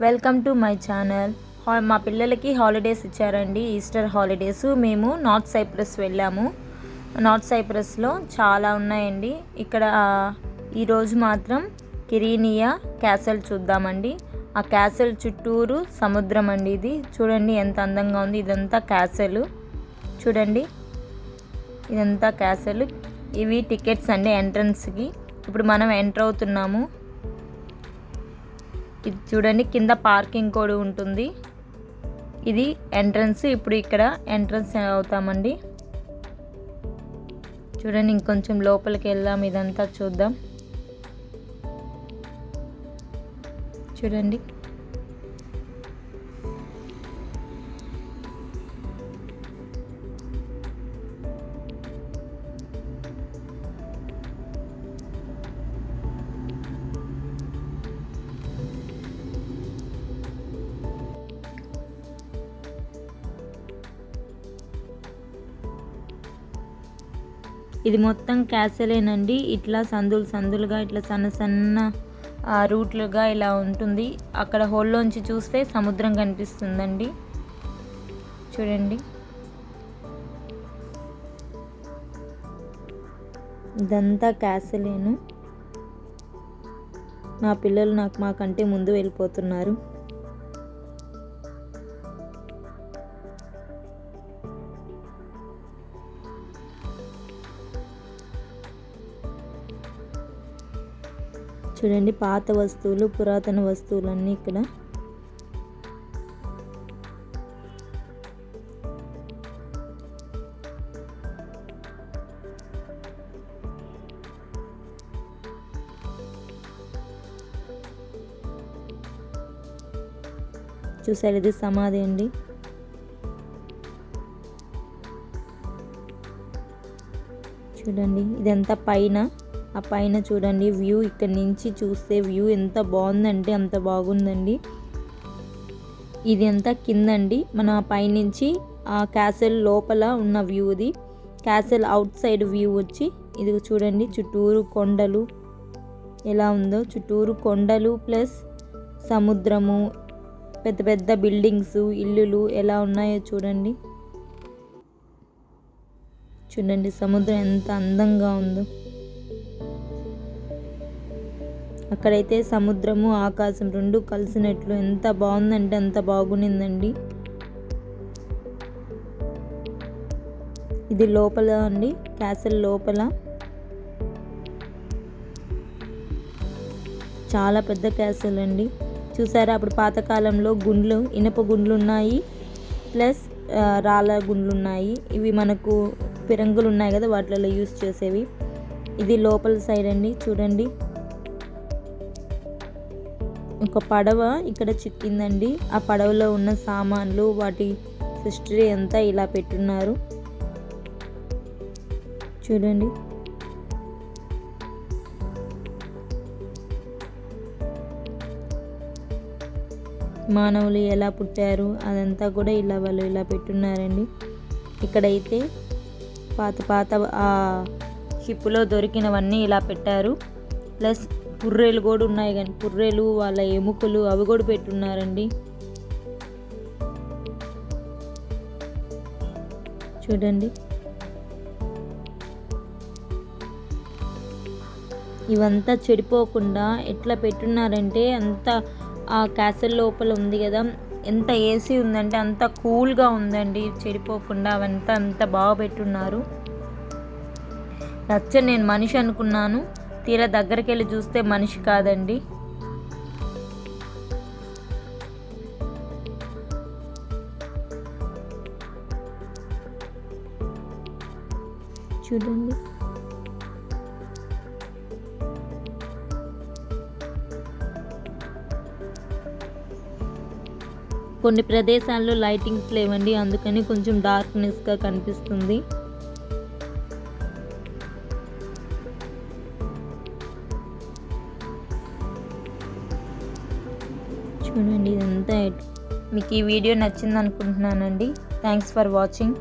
Welcome to my channel. మా పిల్లలకి holidays ఇచ్చారండి ఈస్టర్ హాలిడేస్. మేము నార్త్ సైప్రస్ వెళ్ళాము. నార్త్ సైప్రస్లో చాలా ఉన్నాయండి. ఇక్కడ ఈరోజు మాత్రం కిరీనియా క్యాసల్ చూద్దామండి. ఆ క్యాసల్ చుట్టూరు సముద్రం అండి ఇది. చూడండి ఎంత అందంగా ఉంది. ఇదంతా క్యాసల్. చూడండి. ఇదంతా క్యాసల్. ఇవి టికెట్స్ అండి ఎంట్రన్స్కి. ఇప్పుడు మనం ఎంటర్ అవుతున్నాము. ఇది చూడండి కింద పార్కింగ్ కూడా ఉంటుంది. ఇది ఎంట్రన్స్ ఇప్పుడు ఇక్కడ ఎంట్రన్స్ అవుతామండి. చూడండి ఇంకొంచెం లోపలికి వెళ్దాం ఇదంతా చూద్దాం. చూడండి. ఇది మొత్తం క్యాసలేనండి. ఇట్లా సందులు సందులుగా ఇట్లా సన్న సన్న రూట్లుగా ఇలా ఉంటుంది. అక్కడ హోల్లోంచి చూస్తే సముద్రం కనిపిస్తుందండి. చూడండి. ఇదంతా క్యాసలేను. నా పిల్లలు నాకు మాకంటే ముందు వెళ్ళిపోతున్నారు. చూడండి పాత వస్తువులు పురాతన వస్తువులన్నీ ఇక్కడ. చూసారు ఇది సమాధి అండి. చూడండి ఇదంతా పైన. ఆ పైన చూడండి వ్యూ ఇక్కడ నుంచి చూస్తే వ్యూ ఎంత బాగుందంటే అంత బాగుందండి. ఇది అంతా కిందండి. మన పైనుంచి ఆ క్యాసల్ లోపల ఉన్న వ్యూది క్యాసల్ అవుట్ సైడ్ వ్యూ వచ్చి ఇది చూడండి చుట్టూరు కొండలు ఎలా ఉందో. చుట్టూరు కొండలు ప్లస్ సముద్రము పెద్ద పెద్ద బిల్డింగ్స్ ఇల్లులు ఎలా ఉన్నాయో చూడండి. చూడండి సముద్రం ఎంత అందంగా ఉందో. అక్కడైతే సముద్రము ఆకాశం రెండు కలిసినట్లు ఎంత బాగుందంటే అంత బాగునిందండి ఇది లోపల అండి క్యాసల్ లోపల. చాలా పెద్ద క్యాసల్ అండి. చూసారా అప్పుడు పాతకాలంలో గుండ్లు ఇనప గుండ్లు ఉన్నాయి ప్లస్ రాళ్ళ గుండ్లు ఉన్నాయి ఇవి మనకు పిరంగులు ఉన్నాయి కదా వాటిలో యూస్ చేసేవి. ఇది లోపల సైడ్ అండి చూడండి. ఒక పడవ ఇక్కడ చిక్కిందండి. ఆ పడవలో ఉన్న సామాన్లు వాటి హిస్టరీ అంతా ఇలా పెట్టున్నారు. చూడండి. మానవులు ఎలా పుట్టారు అదంతా కూడా ఇలా వాళ్ళు ఇలా పెట్టున్నారండి. ఇక్కడైతే పాత పాత ఆ షిప్లో దొరికినవన్నీ ఇలా పెట్టారు. ప్లస్ పుర్రెలు కూడా ఉన్నాయి కానీ పుర్రెలు వాళ్ళ ఎముకలు అవి కూడా పెట్టున్నారండి. చూడండి. ఇవంతా చెడిపోకుండా ఎట్లా పెట్టున్నారంటే అంత ఆ క్యాసల్ లోపల ఉంది కదా ఎంత ఏసీ ఉందంటే అంత కూల్గా ఉందండి చెడిపోకుండా అవంతా అంత బాగా పెట్టున్నారు. నచ్చ నేను మనిషి అనుకున్నాను. తీరా దగ్గరికి వెళ్ళి చూస్తే మనిషి కాదండి. చూడండి. కొన్ని ప్రదేశాల్లో లైటింగ్స్ లేవండి అందుకని కొంచెం డార్క్నెస్గా కనిపిస్తుంది. చూడండి ఇదంతా మీకు ఈ వీడియో నచ్చింది అనుకుంటున్నానండి థ్యాంక్స్ ఫర్ వాచింగ్